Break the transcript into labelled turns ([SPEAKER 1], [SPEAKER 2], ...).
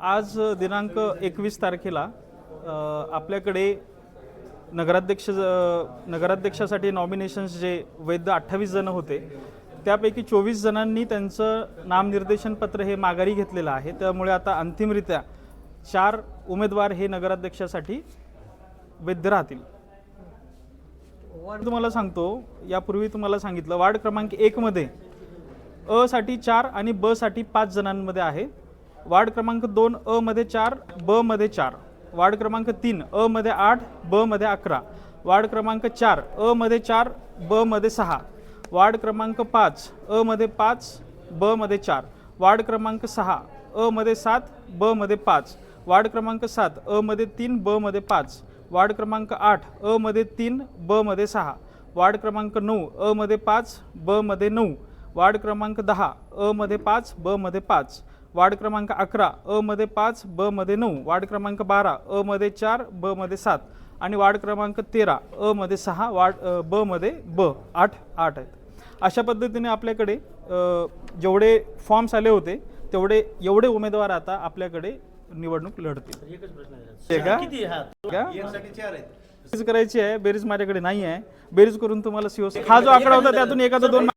[SPEAKER 1] आज दिनांक एकवीस तारखेला आपल्याकडे नगराध्यक्ष नगराध्यक्षासाठी नॉमिनेशन्स जे वैध अठ्ठावीस जण होते त्यापैकी चोवीस जणांनी त्यांचं नामनिर्देशन पत्र हे माघारी घेतलेलं आहे. त्यामुळे आता अंतिमरित्या चार उमेदवार हे नगराध्यक्षासाठी वैध राहतील. तुम्हाला सांगतो यापूर्वी तुम्हाला सांगितलं वार्ड क्रमांक एकमध्ये अ साठी चार आणि ब साठी पाच जणांमध्ये आहे. वार्ड क्रमांक दोन अ मध्ये चार ब मध्ये चार. वार्ड क्रमांक तीन अ मध्ये आठ ब मध्ये अकरा. वार्ड क्रमांक चार अ मध्ये चार ब मध्ये सहा. वार्ड क्रमांक पाच अ मध्ये पाच ब मध्ये चार. वार्ड क्रमांक सहा अ मध्ये सात ब मध्ये पाच. वार्ड क्रमांक सात अ मध्ये तीन ब मध्ये पाच. वार्ड क्रमांक आठ अ मध्ये तीन ब मध्ये सहा. वार्ड क्रमांक नऊ अ मध्ये पाच ब मध्ये नऊ. वार्ड क्रमांक दहा अ मध्ये पाच ब मध्ये पाच. वार्ड क्रमांक अकरा अ मध्ये पाच ब मध्ये नऊ वार्ड क्रमांक बारा अ मध्ये चार ब मध्ये सात आणि वार्ड क्रमांक तेरा अ मध्ये सहा वार्ड ब मध्ये ब आठ आठ आहेत. अशा पद्धतीने आपल्याकडे जेवढे फॉर्म्स आले होते तेवढे एवढे उमेदवार आता आपल्याकडे निवडणूक लढतील.
[SPEAKER 2] हा
[SPEAKER 1] करायची आहे बेरीज माझ्याकडे नाही आहे. बेरीज करून तुम्हाला सीओ हा जो आकडा होता त्यातून एखादा दोन